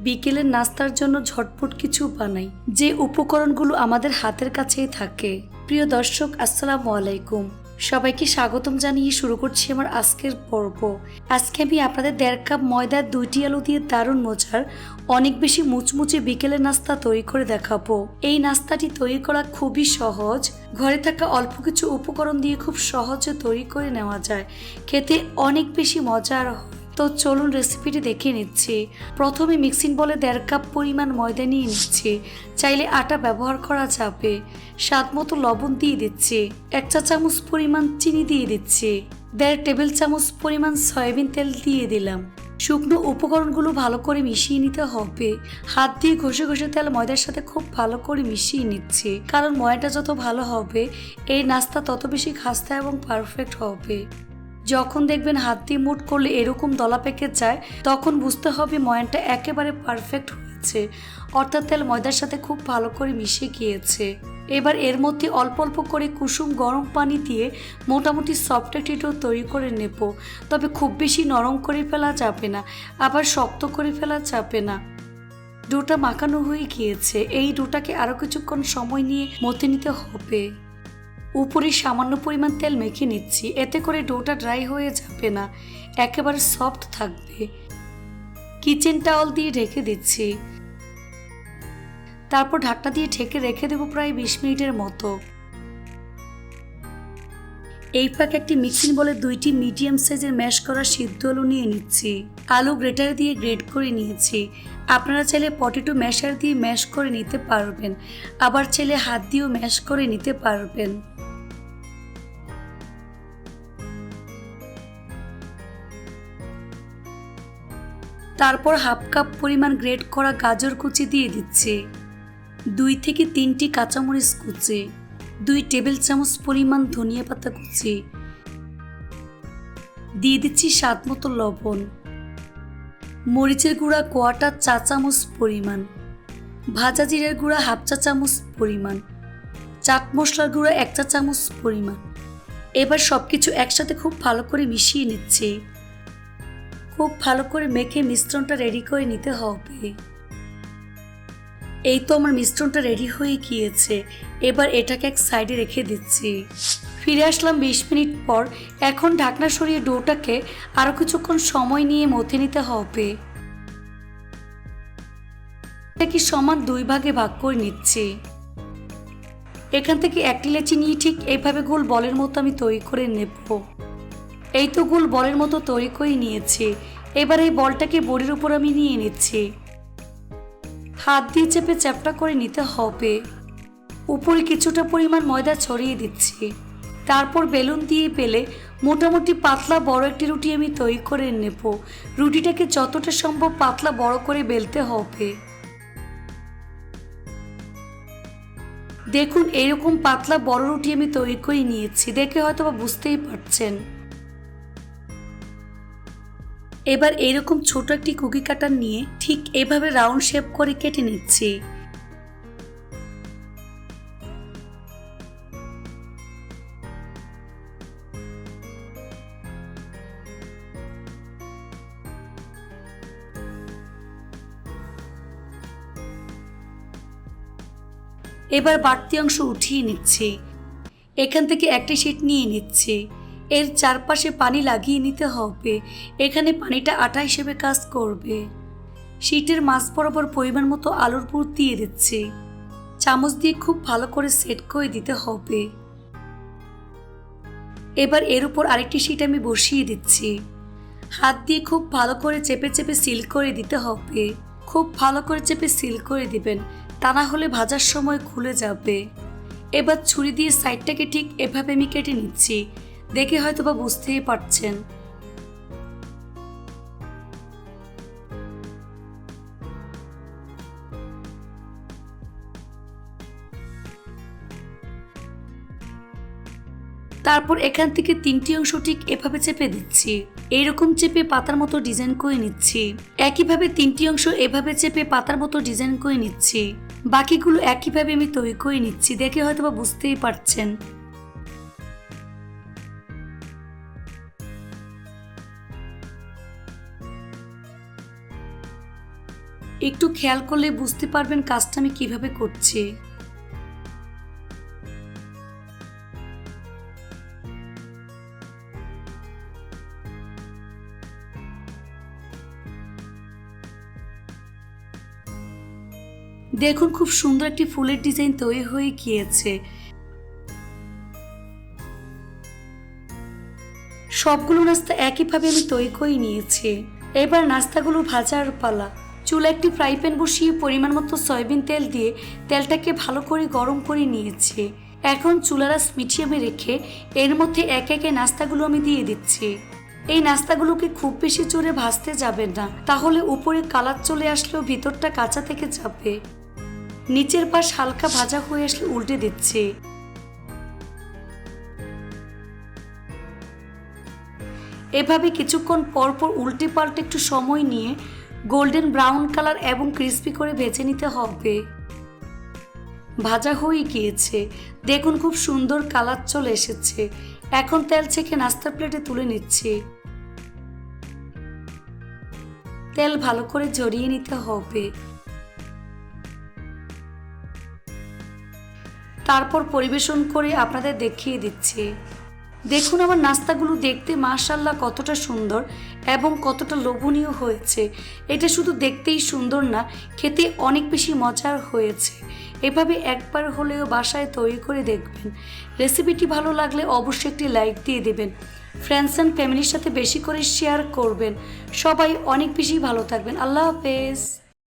বিকেলের নাস্তার জন্য ঝটপট কিছু বানাই। যে উপকরণগুলো আমাদের হাতের কাছেই থাকে। প্রিয় দর্শক, আসসালামু আলাইকুম। সবাইকে স্বাগতম জানিয়ে শুরু করছি আমার আজকের পর্ব। আজকে আমি আপনাদের দেড় কাপ ময়দার দুইটি আলু দিয়ে দারুণ মজার, অনেক বেশি মুচমুচে বিকেলের নাস্তা তৈরি করে দেখাবো। এই নাস্তাটি তৈরি করা খুবই সহজ। ঘরে থাকা অল্প কিছু উপকরণ দিয়ে খুব সহজে তৈরি করে নেওয়া যায়। খেতে অনেক বেশি মজার হয়। তো চলুন রেসিপিটি দেখে নিচ্ছি। প্রথমে মিক্সিং বলে দেড় কাপ পরিমাণ ময়দা নিয়ে নিচ্ছি। চাইলে আটা ব্যবহার করা যাবে। স্বাদ মতো লবণ দিয়ে দিচ্ছি। এক চা চামচ পরিমাণ চিনি দিয়ে দিচ্ছি। দেড় টেবিল চামচ পরিমাণ সয়াবিন তেল দিয়ে দিলাম। শুকনো উপকরণগুলো ভালো করে মিশিয়ে নিতে হবে। হাত দিয়ে ঘষে ঘষে তেল ময়দার সাথে খুব ভালো করে মিশিয়ে নিচ্ছে। কারণ ময়দাটা যত ভালো হবে, এই নাস্তা তত বেশি খাস্তা এবং পারফেক্ট হবে। যখন দেখবেন হাত দিয়ে মুট করলে এরকম দলা পেকে যায়, তখন বুঝতে হবে ময়ানটা একেবারে পারফেক্ট হয়েছে। অর্থাৎ তেল ময়দার সাথে খুব ভালো করে মিশে গিয়েছে। এবার এর মধ্যে অল্প অল্প করে কুসুম গরম পানি দিয়ে মোটামুটি সফট ডো তৈরি করে নেব। তবে খুব বেশি নরম করে ফেলা যাবে না, আবার শক্ত করে ফেলা যাবে না। ডোটা মাখানো হয়ে গিয়েছে, এই ডোটাকে আরও কিছুক্ষণ সময় নিয়ে মতে নিতে হবে। উপরে সামান্য পরিমাণ তেল মেখে নিচ্ছি, এতে করে ডোটা ড্রাই হয়ে যাবে না, একেবারে সফট থাকবে। কিচেন টাওয়াল দিয়ে ঢেকে দিচ্ছি। তারপর ঢাকনা দিয়ে ঢেকে রেখে দেবো প্রায় বিশ মিনিটের মতো। এই পাক একটি মিক্সিং বলে দুইটি মিডিয়াম সাইজের ম্যাশ করা সিদ্ধ আলু নিয়ে নিচ্ছি। আলু গ্রেটার দিয়ে গ্রেট করে নিয়েছি। আপনারা চাইলে পটেটো ম্যাশার দিয়ে ম্যাশ করে নিতে পারবেন। আবার চাইলে হাত দিয়েও ম্যাশ করে নিতে পারবেন। তারপর হাফ কাপ পরিমাণ গ্রেট করা গাজর কুচি দিয়ে দিচ্ছি। দুই থেকে তিনটি কাঁচামরিচ কুচি। দুই টেবিল চামচ পরিমাণ ধনিয়া পাতা কুচি। দিয়ে দিচ্ছি স্বাদ মতো লবণ। মরিচের গুঁড়া কোয়াটার চা চামচ পরিমাণ। ভাজা জিরের গুঁড়া হাফ চা চামচ পরিমাণ। চাট মশলার গুঁড়া এক চা চামচ পরিমাণ। এবার সব কিছু একসাথে খুব ভালো করে মিশিয়ে নিচ্ছি। খুব ভালো করে মেখে মিশ্রণটা রেডি করে নিতে হবে। এই তো আমার মিশ্রণটা রেডি হয়ে গিয়েছে। এবার এটাকে এক সাইডে রেখে দিচ্ছি। ফিরে আসলাম বিশ মিনিট পর। এখন ঢাকনা সরিয়ে ডোটাকে আরও কিছুক্ষণ সময় নিয়ে মথে নিতে হবে। এটাকে সমান দুই ভাগে ভাগ করে নিচ্ছি। এখান থেকে একটি লেচি নিয়ে ঠিক এইভাবে গোল বলের মতো আমি তৈরি করে নেব। এই তো গোল বলের মতো তৈরি করে নিয়েছি। এবার এই বলটাকে বড়ির উপর আমি নিয়ে নিচ্ছি। হাত দিয়ে চেপে চ্যাপটা করে নিতে হবে। উপরে কিছুটা পরিমাণ ময়দা ছড়িয়ে দিচ্ছি। তারপর বেলুন দিয়ে পেলে মোটামুটি পাতলা বড় একটি রুটি আমি তৈরি করে নেব। রুটিটাকে যতটা সম্ভব পাতলা বড় করে বেলতে হবে। দেখুন, এরকম পাতলা বড় রুটি আমি তৈরি করে নিয়েছি। দেখে হয়তো বা বুঝতেই পারছেন। এবার এরকম ছোট একটি কুকি কাটার নিয়ে ঠিক এভাবে রাউন্ড শেপ করে কেটে নিচ্ছি। এবার বাড়তি অংশ উঠিয়ে নিচ্ছি। এখান থেকে একটি শিট নিয়ে নিচ্ছি। এর চারপাশে পানি লাগিয়ে নিতে হবে। এখানে পানিটা আটা হিসেবে কাজ করবে। শীটের মাছ বরাবর পরিমাণ মতো আলুর পুর দিয়ে দিচ্ছি। চামচ দিয়ে খুব ভালো করে সেট করে দিতে হবে। এবার এর উপর আরেকটি শীট আমি বসিয়ে দিচ্ছি। হাত দিয়ে খুব ভালো করে চেপে চেপে সিল করে দিতে হবে। খুব ভালো করে চেপে সিল করে দিবেন, তা না হলে ভাজার সময় খুলে যাবে। এবার ছুরি দিয়ে সাইডটাকে ঠিক এভাবে আমি কেটে নিচ্ছি। দেখে হয়তো বা বুঝতেই পারছেন। তারপর এখান থেকে তিনটি অংশ ঠিক এভাবে চেপে দিচ্ছি। এইরকম চেপে পাতার মতো ডিজাইন করে নিচ্ছি। একইভাবে তিনটি অংশ এভাবে চেপে পাতার মতো ডিজাইন করে নিচ্ছি। বাকিগুলো একইভাবে আমি তৈরি করে নিচ্ছি। দেখে হয়তো বা বুঝতেই পারছেন। একটু খেয়াল করলে বুঝতে পারবেন কাজটা আমি কীভাবে করছি। দেখুন খুব সুন্দর একটি ফুলের ডিজাইন তৈরি হয়ে গিয়েছে। সবগুলো নাস্তা একইভাবে আমি তৈরি করে নিয়েছি। এবার নাস্তাগুলো ভাজার পালা। চুলা একটি ফ্রাই প্যান বসিয়ে পরিমাণ মতো সয়াবিন তেল দিয়ে তেলটাকে ভালো করে গরম করে নিয়েছি। এখন চুলারাস মিডিয়ামে রেখে এর মধ্যে এক একে নাস্তাগুলো আমি দিয়ে দিচ্ছি। এই নাস্তাগুলোকে খুব বেশি জোরে ভাজতে যাবেন না, তাহলে উপরে কালার চলে আসলেও ভিতরটা কাঁচা থেকে যাবে। নিচের পাশ হালকা ভাজা হয়ে আসলে উল্টে দিচ্ছি। এভাবে কিছুক্ষণ পর পর উল্টে পাল্টে একটু সময় নিয়ে গোল্ডেন ব্রাউন কালার এবং ক্রিস্পি করে ভেজে নিতে হবে। ভাজা হয়ে গিয়েছে। দেখুন খুব সুন্দর কালার চলে এসেছে। এখন তেল ছেঁকে নাস্তার প্লেটে তুলে নিচ্ছি। তেল ভালো করে জড়িয়ে নিতে হবে। তারপর পরিবেশন করে আপনাদের দেখিয়ে দিচ্ছি। দেখুন আমার নাস্তাগুলো দেখতে মাশাল্লাহ কতটা সুন্দর এবং কতটা লোভনীয় হয়েছে। এটা শুধু দেখতেই সুন্দর না, খেতে অনেক বেশি মজার হয়েছে। এভাবে একবার হলেও বাসায় তৈরি করে দেখবেন। রেসিপিটি ভালো লাগলে অবশ্যই একটি লাইক দিয়ে দেবেন। ফ্রেন্ডস অ্যান্ড ফ্যামিলির সাথে বেশি করে শেয়ার করবেন। সবাই অনেক বেশি ভালো থাকবেন। আল্লাহ হাফেজ।